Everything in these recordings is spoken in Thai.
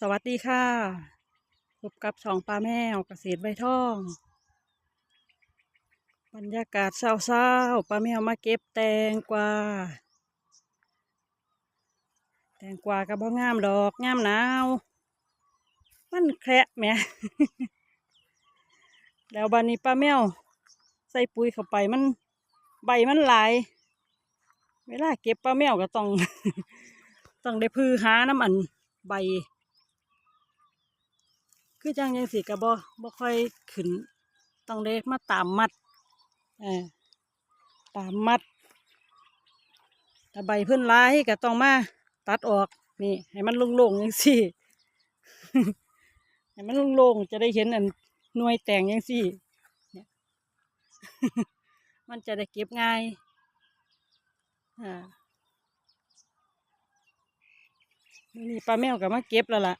สวัสดีค่ะ พบกับช่องปลาแมวเกษตรใบทอง บรรยากาศเศร้าๆปลาแมวมาเก็บแตงกวา แตงกวาก็บ่งามดอกงามหนาว มันแคระแหมแล้วบันนี้ปลาแมว ใส่ปุ๋ยเข้าไปมันใบมันหลาย เวลาเก็บปลาแมวก็ต้อง ต้องได้พือหาน้ำอันใบ คือจังยังสิกะบ่บ่ค่อยขึ้น ต้องได้มาตามมัดเออตามมัดถ้าใบเพิ่นหลายก็ต้องมาตัดออกนี่ ให้มันโล่งๆจังซี่ให้มันโล่งๆจะได้เห็นอันหน่วยแต่งจังซี่มันจะได้เก็บง่ายอ่านี่ปลาแมวก็มาเก็บแล้วล่ะ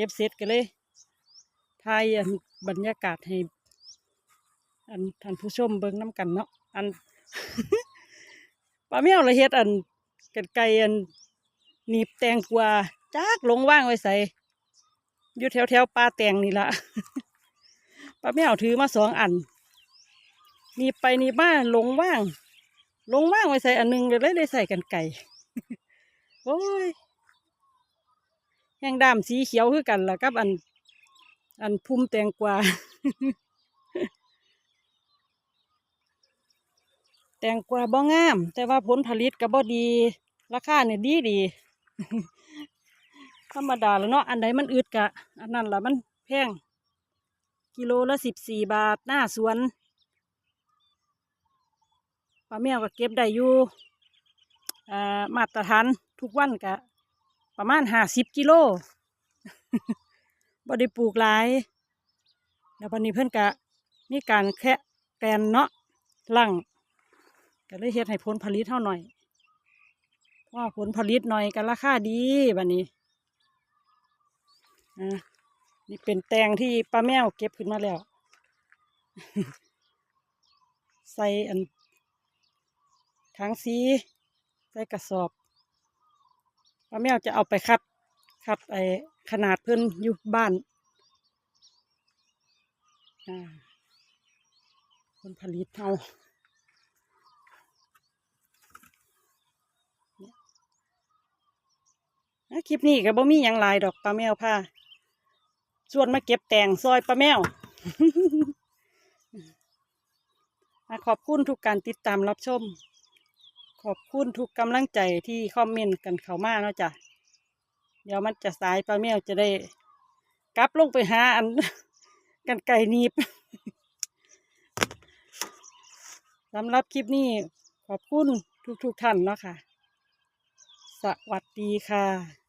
ก็บเสร็จกันเลยถ่ายบรรยากาศให้อันท่านผู้ชมเบิ่งน้ำกันเนาะอันปลาแมวละเฮ็ดอันกันไกลอันหนีบแตงกวาจากลงว่างไว้ใส่อยู่แถวแถวๆป่าแตงนี่ละปลาแมวถือมาสองอันหนีบไปหนีบมาลงว่าง ลงว่างไว้ใส่อันหนึงเลยได้ใส่กันไก่โอ้ย แห้งดำสีเขียวคือกันล่ะกับอัน อันพุ่มแตงกวาแตงกวาบ่งาม แต่ว่าผลผลิตก็บ่ดี ราคาเนี่ยดีดี ธรรมดาแล้วเนาะอันใดมันอึดกะ อันนั้นล่ะมันแพง กิโลละสิบสี่บาทหน้าสวนปลาแมวก็เก็บได้อยู่อ่ามาตรฐานทุกวันกะ ประมาณห้าสิบกิโลบ่ได้ปลูกหลายแล้ววันนี้เพิ่อนกะมีการแคะแปลนเนาะลังก็เลยเฮ็ดให้ผลผลิตเท่าหน่อยเพราะว่าผลผลิตหน่อยก็ราคาดีบัดนี้อ่านี่เป็นแตงที่ป้าแมวเก็บขึ้นมาแล้ว ใส่อันถังสี ใส่กระสอบ ป้าแมวจะเอาไปคัดคัดไอขนาดเพิ่อนอยู่บ้านอ่าผลผลิตเฮาเนี่ยอะคลิปนี้ก็บ่มีหยังลายดอกป้าแมวพาส่วนมาเก็บแต่งซอยป้าแมวขอบคุณทุกการติดตามรับชม ขอบคุณทุกกำลังใจที่คอมเมนต์กันเข้ามาเนาะจ้ะเดี๋ยวมันจะสายปลาแมวจะได้ กลับลงไปหาอันกันไก่หนีบสำหรับคลิปนี้ขอบคุณทุกๆท่านเนาะค่ะ สวัสดีค่ะ